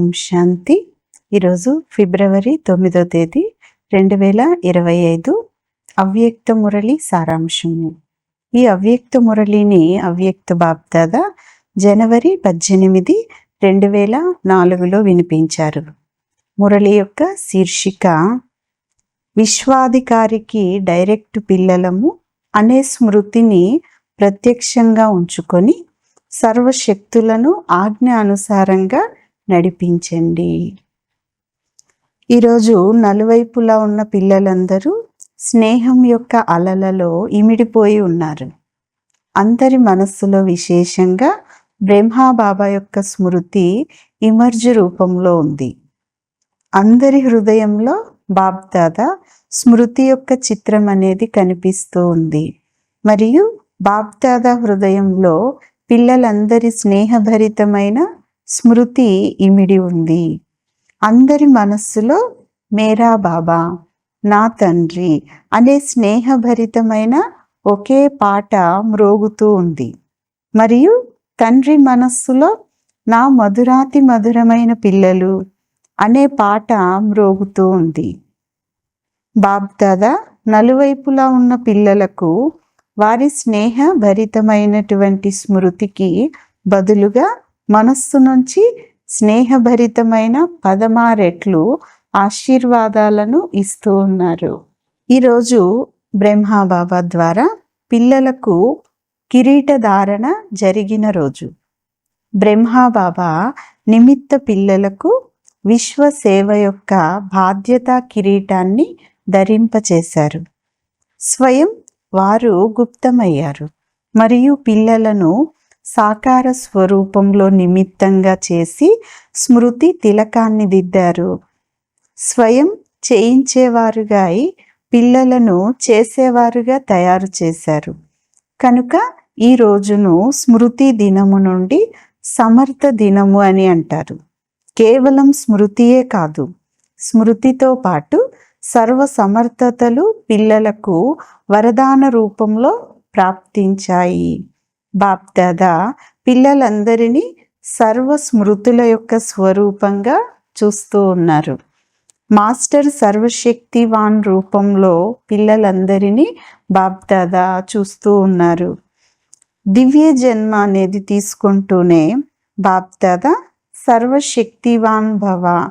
ఓం శాంతి. ఈరోజు ఫిబ్రవరి తొమ్మిదో తేదీ రెండు వేల ఇరవై ఐదు అవ్యక్త మురళి సారాంశము. ఈ అవ్యక్త మురళిని అవ్యక్త బాబ్దాద జనవరి పద్దెనిమిది రెండు వేల నాలుగులో వినిపించారు. మురళి యొక్క శీర్షిక విశ్వాధికారికి డైరెక్ట్ పిల్లలము అనే స్మృతిని ప్రత్యక్షంగా ఉంచుకొని సర్వశక్తులను ఆజ్ఞ అనుసారంగా నడిపించండి. ఈరోజు నలువైపులా ఉన్న పిల్లలందరూ స్నేహం యొక్క అలలలో ఇమిడిపోయి ఉన్నారు. అందరి మనస్సులో విశేషంగా బ్రహ్మా బాబా యొక్క స్మృతి ఇమర్జు రూపంలో ఉంది. అందరి హృదయంలో బాబ్దాదా స్మృతి యొక్క చిత్రం అనేది కనిపిస్తూ ఉంది. మరియు బాబ్దాదా హృదయంలో పిల్లలందరి స్నేహభరితమైన స్మృతి ఇమిడి ఉంది. అందరి మనస్సులో మేరా బాబా నా తండ్రి అనే స్నేహభరితమైన ఒకే పాట మ్రోగుతూ ఉంది. మరియు తండ్రి మనస్సులో నా మధురాతి మధురమైన పిల్లలు అనే పాట మ్రోగుతూ ఉంది. బాబ్దాదా నలువైపులా ఉన్న పిల్లలకు వారి స్నేహ భరితమైనటువంటి స్మృతికి బదులుగా మనస్సు నుంచి స్నేహభరితమైన పదమారెట్లు ఆశీర్వాదాలను ఇస్తూ ఉన్నారు. ఈరోజు బ్రహ్మాబాబా ద్వారా పిల్లలకు కిరీటధారణ జరిగిన రోజు. బ్రహ్మాబాబా నిమిత్త పిల్లలకు విశ్వ సేవ యొక్క బాధ్యతా కిరీటాన్ని ధరింపచేశారు. స్వయం వారు గుప్తమయ్యారు. మరియు పిల్లలను సాకార స్వరూపంలో నిమిత్తంగా చేసి స్మృతి తిలకాన్ని దిద్దారు. స్వయం చేయించేవారుగా అయి పిల్లలను చేసేవారుగా తయారు చేశారు. కనుక ఈ రోజును స్మృతి దినము నుండి సమర్థ దినము అని అంటారు. కేవలం స్మృతియే కాదు స్మృతితో పాటు సర్వ సమర్థతలు పిల్లలకు వరదాన రూపంలో ప్రాప్తించాయి. బాప్దాదా పిల్లలందరినీ సర్వస్మృతుల యొక్క స్వరూపంగా చూస్తూ ఉన్నారు. మాస్టర్ సర్వశక్తివాన్ రూపంలో పిల్లలందరినీ బాప్దాదా చూస్తూ ఉన్నారు. దివ్య జన్మ అనేది తీసుకుంటూనే బాప్దాదా సర్వశక్తివాన్ భవ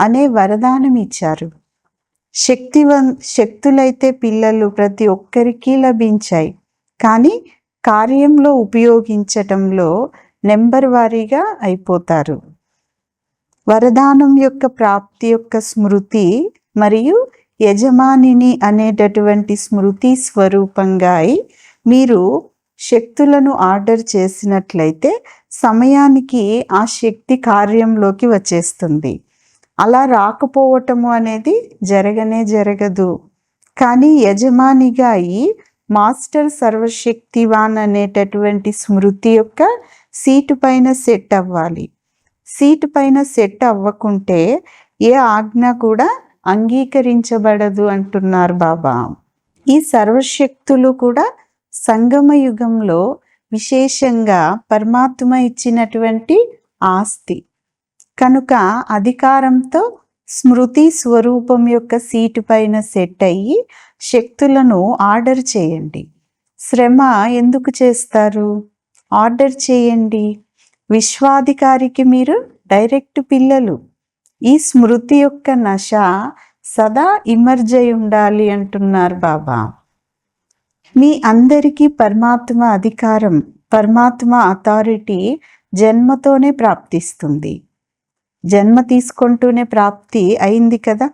అనే వరదానం ఇచ్చారు. శక్తివన్ శక్తులైతే పిల్లలు ప్రతి ఒక్కరికి లభించాయి. కానీ కార్యంలో ఉపయోగించటంలో నెంబర్ వారీగా అయిపోతారు. వరదానం యొక్క ప్రాప్తి యొక్క స్మృతి మరియు యజమానిని అనేటటువంటి స్మృతి స్వరూపంగా అయి మీరు శక్తులను ఆర్డర్ చేసినట్లయితే సమయానికి ఆ శక్తి కార్యంలోకి వచ్చేస్తుంది. అలా రాకపోవటము అనేది జరగనే జరగదు. కానీ యజమానిగా అయి మాస్టర్ సర్వశక్తివాన్ అనేటటువంటి స్మృతి యొక్క సీటు పైన సెట్ అవ్వాలి. సీటు పైన సెట్ అవ్వకుంటే ఏ ఆజ్ఞ కూడా అంగీకరించబడదు అంటున్నారు బాబా. ఈ సర్వశక్తులు కూడా సంగమ యుగంలో విశేషంగా పరమాత్మ ఇచ్చినటువంటి ఆస్తి. కనుక అధికారంతో స్మృతి స్వరూపం యొక్క సీటు పైన సెట్ అయ్యి శక్తులను ఆర్డర్ చేయండి. శ్రమ ఎందుకు చేస్తారు? ఆర్డర్ చేయండి. విశ్వాధికారికి మీరు డైరెక్ట్ పిల్లలు. ఈ స్మృతి యొక్క నశ సదా ఇమర్జ్ అయి ఉండాలి అంటున్నారు బాబా. మీ అందరికీ పరమాత్మ అధికారం పరమాత్మ అథారిటీ జన్మతోనే ప్రాప్తిస్తుంది. జన్మ తీసుకుంటూనే ప్రాప్తి అయింది కదా.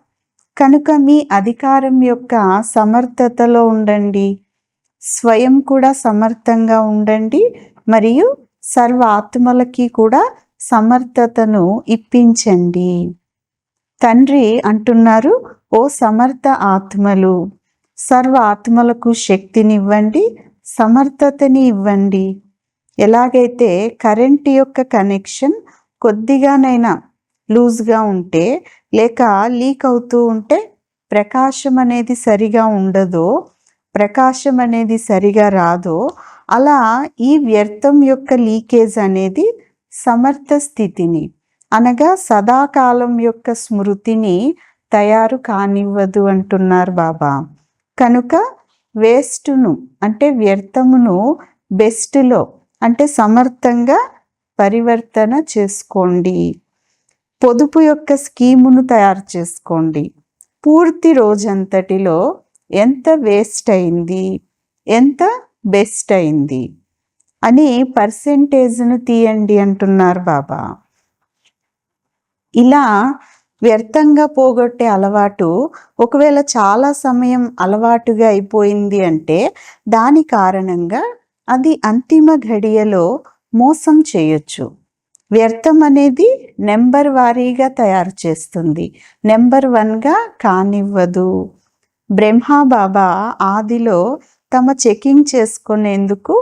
కనుక మీ అధికారం యొక్క సమర్థతలో ఉండండి. స్వయం కూడా సమర్థంగా ఉండండి. మరియు సర్వ ఆత్మలకి కూడా సమర్థతను ఇప్పించండి. తండ్రి అంటున్నారు ఓ సమర్థ ఆత్మలు సర్వ ఆత్మలకు శక్తినివ్వండి సమర్థతని ఇవ్వండి. ఎలాగైతే కరెంట్ యొక్క కనెక్షన్ కొద్దిగానైనా లూజ్గా ఉంటే లేక లీక్ అవుతూ ఉంటే ప్రకాశం అనేది సరిగా ఉండదో ప్రకాశం అనేది సరిగా రాదో అలా ఈ వ్యర్థం యొక్క లీకేజ్ అనేది సమర్థ స్థితిని అనగా సదాకాలం యొక్క స్మృతిని తయారు కానివ్వదు అంటున్నారు బాబా. కనుక వేస్ట్ను అంటే వ్యర్థమును బెస్ట్లో అంటే సమర్థంగా పరివర్తన చేసుకోండి. పొదుపు యొక్క స్కీమును తయారు చేసుకోండి. పూర్తి రోజంతటిలో ఎంత వేస్ట్ అయింది? ఎంత బెస్ట్ అయింది? అని పర్సెంటేజ్ను తీయండి అంటున్నారు బాబా. ఇలా వ్యర్థంగా పోగొట్టే అలవాటు ఒకవేళ చాలా సమయం అలవాటుగా అయిపోయింది అంటే దాని కారణంగా అది అంతిమ ఘడియలో మోసం చేయొచ్చు. వ్యర్థం అనేది నెంబర్ వారీగా తయారు చేస్తుంది. నెంబర్ వన్గా కానివ్వదు. బ్రహ్మా బాబా ఆదిలో తమ చెకింగ్ చేసుకునేందుకు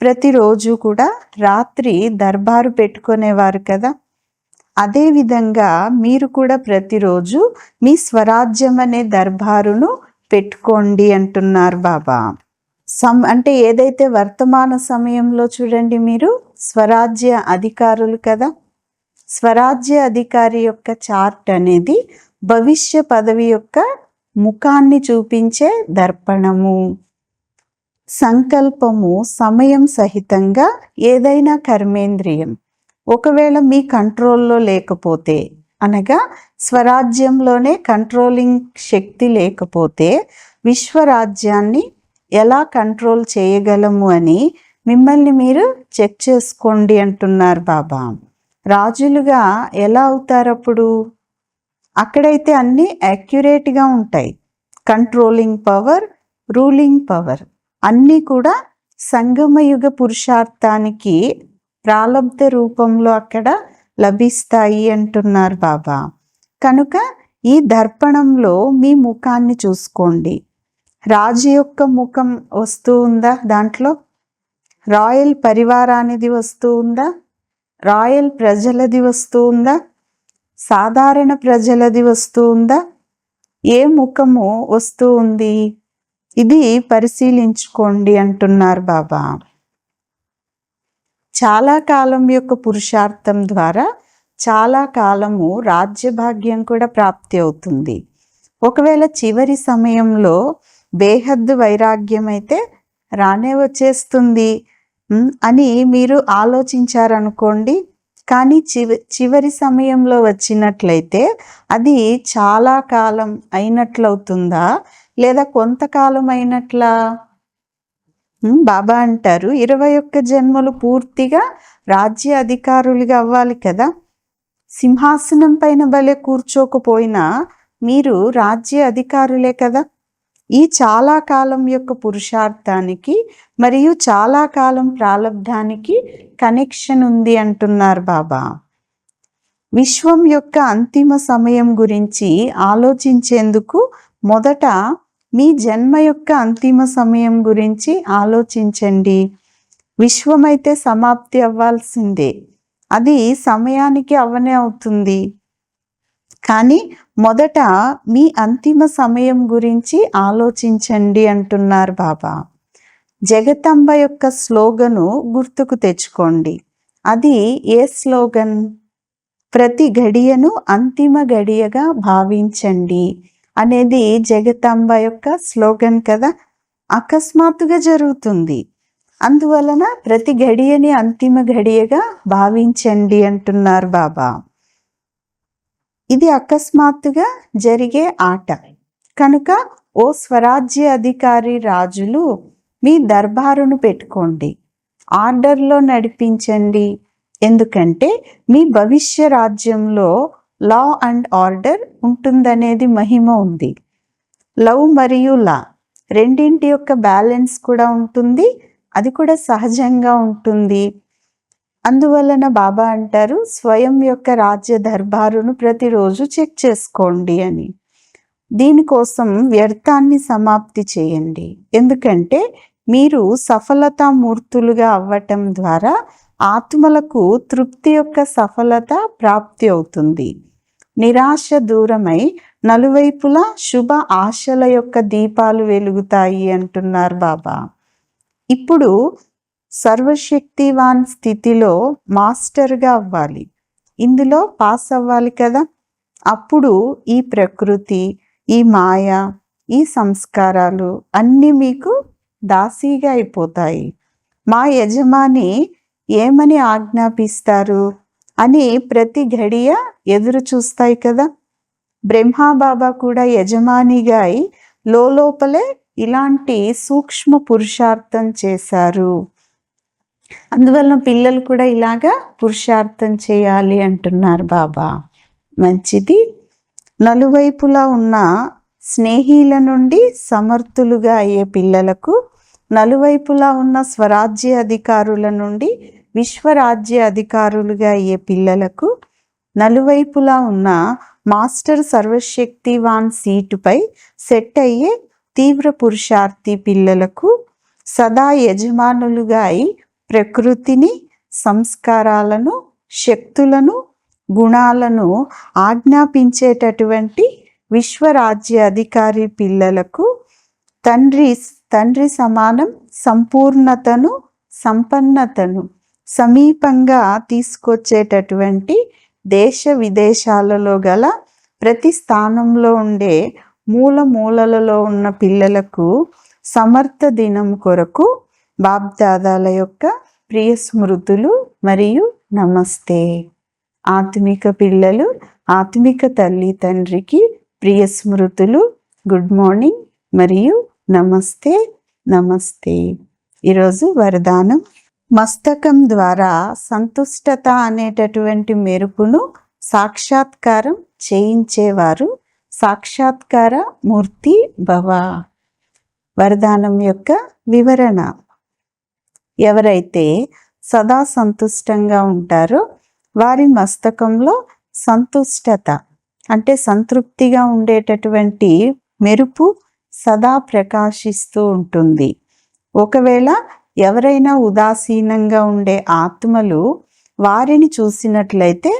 ప్రతిరోజు కూడా రాత్రి దర్బారు పెట్టుకునేవారు కదా. అదేవిధంగా మీరు కూడా ప్రతిరోజు మీ స్వరాజ్యం అనే దర్బారును పెట్టుకోండి అంటున్నారు బాబా. సం అంటే ఏదైతే వర్తమాన సమయంలో చూడండి మీరు స్వరాజ్య అధికారులు కదా. స్వరాజ్య అధికారి యొక్క చార్ట్ అనేది భవిష్య పదవి యొక్క ముఖాన్ని చూపించే దర్పణము. సంకల్పము సమయం సహితంగా ఏదైనా కర్మేంద్రియం. ఒకవేళ మీ కంట్రోల్లో లేకపోతే అనగా స్వరాజ్యంలోనే కంట్రోలింగ్ శక్తి లేకపోతే విశ్వరాజ్యాన్ని ఎలా కంట్రోల్ చేయగలము అని మిమ్మల్ని మీరు చెక్ చేసుకోండి అంటున్నారు బాబా. రాజులుగా ఎలా అవుతారు అప్పుడు అక్కడైతే అన్నీ యాక్యురేట్గా ఉంటాయి. Controlling power ruling power. అన్నీ కూడా సంగమయుగ పురుషార్థానికి ప్రాలబ్ధ రూపంలో అక్కడ లభిస్తాయి అంటున్నారు బాబా. కనుక ఈ దర్పణంలో మీ ముఖాన్ని చూసుకోండి. రాజు యొక్క ముఖం వస్తూ ఉందా దాంట్లో? రాయల్ పరివారానిది వస్తూ ఉందా? రాయల్ ప్రజలది వస్తూ ఉందా సాధారణ ప్రజలది వస్తూ ఉందా ఏ ముఖము వస్తూ ఉంది ఇది పరిశీలించుకోండి అంటున్నారు బాబా. చాలా కాలం యొక్క పురుషార్థం ద్వారా చాలా కాలము రాజ్యభాగ్యం కూడా ప్రాప్తి అవుతుంది. ఒకవేళ చివరి సమయంలో బేహద్దు వైరాగ్యం అయితే రానే వచ్చేస్తుంది. అని మీరు ఆలోచించారనుకోండి. కానీ చివ చివరి సమయంలో వచ్చినట్లయితే అది చాలా కాలం అయినట్లవుతుందా? లేదా కొంతకాలం అయినట్లా బాబా అంటారు ఇరవై ఒక్క జన్మలు పూర్తిగా రాజ్య అధికారులుగా అవ్వాలి కదా. సింహాసనం పైన భలే కూర్చోకపోయినా మీరు రాజ్య అధికారులే కదా. ఈ చాలా కాలం యొక్క పురుషార్థానికి మరియు చాలా కాలం ప్రారంధానికి కనెక్షన్ ఉంది అంటున్నారు బాబా. విశ్వం యొక్క అంతిమ సమయం గురించి ఆలోచించేందుకు మొదట మీ జన్మ యొక్క అంతిమ సమయం గురించి ఆలోచించండి. విశ్వమైతే సమాప్తి అవ్వాల్సిందే. అది సమయానికి అవనే అవుతుంది. కానీ మొదట మీ అంతిమ సమయం గురించి ఆలోచించండి అంటున్నారు బాబా. జగతంబ యొక్క స్లోగను గుర్తుకు తెచ్చుకోండి. అది ఏ స్లోగన్? ప్రతి గడియను అంతిమ గడియగా భావించండి అనేది జగతాంబ యొక్క స్లోగన్ కదా. అకస్మాత్తుగా జరుగుతుంది. అందువలన ప్రతి గడియని అంతిమ గడియగా భావించండి అంటున్నారు బాబా. ఇది అకస్మాత్తుగా జరిగే ఆట. కనుక ఓ స్వరాజ్య అధికారి రాజులు మీ దర్బారును పెట్టుకోండి. ఆర్డర్లో నడిపించండి. ఎందుకంటే మీ భవిష్య రాజ్యంలో లా అండ్ ఆర్డర్ ఉంటుందనేది మహిమ ఉంది. లవ్ మరియు లా రెండింటి యొక్క బ్యాలెన్స్ కూడా ఉంటుంది. అది కూడా సహజంగా ఉంటుంది. అందువలన బాబా అంటారు స్వయం యొక్క రాజ్య దర్బారును ప్రతిరోజు చెక్ చేసుకోండి అని. దీనికోసం వ్యర్థాన్ని సమాప్తి చేయండి. ఎందుకంటే మీరు సఫలతామూర్తులుగా అవ్వటం ద్వారా ఆత్మలకు తృప్తి యొక్క సఫలత ప్రాప్తి అవుతుంది. నిరాశ దూరమై నలువైపులా శుభ ఆశల యొక్క దీపాలు వెలుగుతాయి అంటున్నారు బాబా. ఇప్పుడు సర్వశక్తివాన్ స్థితిలో మాస్టర్గా అవ్వాలి. ఇందులో పాస్ అవ్వాలి కదా? అప్పుడు ఈ ప్రకృతి ఈ మాయ ఈ సంస్కారాలు అన్నీ మీకు దాసీగా అయిపోతాయి. మా యజమాని ఏమని ఆజ్ఞాపిస్తారు? అని ప్రతి ఘడియ ఎదురు చూస్తాయి కదా? బ్రహ్మాబాబా కూడా యజమానిగా అయి లోపలే ఇలాంటి సూక్ష్మ పురుషార్థం చేశారు. అందువలన పిల్లలు కూడా ఇలాగా పురుషార్థం చేయాలి అంటున్నారు బాబా. మంచిది. నలువైపులా ఉన్న స్నేహిల నుండి సమర్థులుగా అయ్యే పిల్లలకు నలువైపులా ఉన్న స్వరాజ్య అధికారుల నుండి విశ్వరాజ్య అధికారులుగా అయ్యే పిల్లలకు నలువైపులా ఉన్న మాస్టర్ సర్వశక్తివాన్ సీటుపై సెట్ అయ్యే తీవ్ర పురుషార్థి పిల్లలకు సదా యజమానులుగా అయి ప్రకృతిని సంస్కారాలను శక్తులను గుణాలను ఆజ్ఞాపించేటటువంటి విశ్వరాజ్య అధికారి పిల్లలకు తండ్రి తండ్రి సమానం సంపూర్ణతను సంపన్నతను సమీపంగా తీసుకొచ్చేటటువంటి దేశ విదేశాలలో గల ప్రతి స్థానంలో ఉండే మూల మూలలలో ఉన్న పిల్లలకు సమర్థ దినం కొరకు బాబ్దాదాల యొక్క ప్రియ స్మృతులు మరియు నమస్తే. ఆత్మిక పిల్లలు ఆత్మిక తల్లి తండ్రికి ప్రియ స్మృతులు గుడ్ మార్నింగ్ మరియు నమస్తే నమస్తే. ఈరోజు వరదానం. మస్తకం ద్వారా సంతుష్టత అనేటటువంటి మెరుపును సాక్షాత్కారం చేయించేవారు సాక్షాత్కార మూర్తి భవ. వరదానం యొక్క వివరణ. ఎవరైతే సదా సంతుష్టంగా ఉంటారో వారి మస్తకంలో సంతుష్టత అంటే సంతృప్తిగా ఉండేటటువంటి మెరుపు సదా ప్రకాశిస్తూ ఉంటుంది. ఒకవేళ ఎవరైనా ఉదాసీనంగా ఉండే ఆత్మలు వారిని చూసినట్లయితే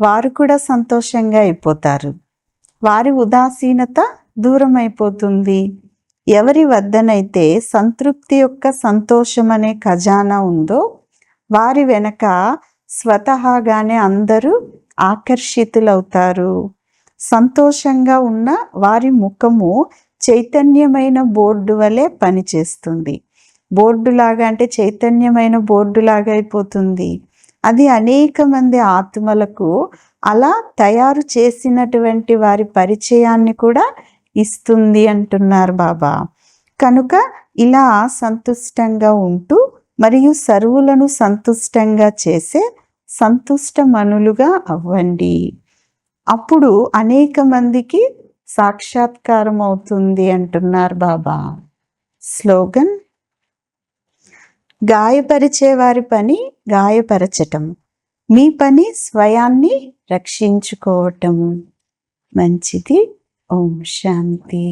వారు కూడా సంతోషంగా అయిపోతారు. వారి ఉదాసీనత దూరం అయిపోతుంది ఎవరి వద్దనైతే సంతృప్తి యొక్క సంతోషం అనే ఖజానా ఉందో వారి వెనక స్వతహాగానే అందరూ ఆకర్షితులవుతారు. సంతోషంగా ఉన్న వారి ముఖము చైతన్యమైన బోర్డు వలె పనిచేస్తుంది. బోర్డు లాగా అంటే చైతన్యమైన బోర్డు లాగా అయిపోతుంది. అది అనేక మంది ఆత్మలకు అలా తయారు చేసినటువంటి వారి పరిచయాన్ని కూడా ఇస్తుంది అంటున్నారు బాబా. కనుక ఇలా సంతుష్టంగా ఉంటూ మరియు సర్వులను సంతుష్టంగా చేసే సంతుష్ట మనులుగా అవ్వండి. అప్పుడు అనేక మందికి సాక్షాత్కారం అవుతుంది అంటున్నారు బాబా. స్లోగన్ గాయపరిచే వారి పని గాయపరచటం. మీ పని స్వయాన్ని రక్షించుకోవటం. మంచిది. ఓం శాంతి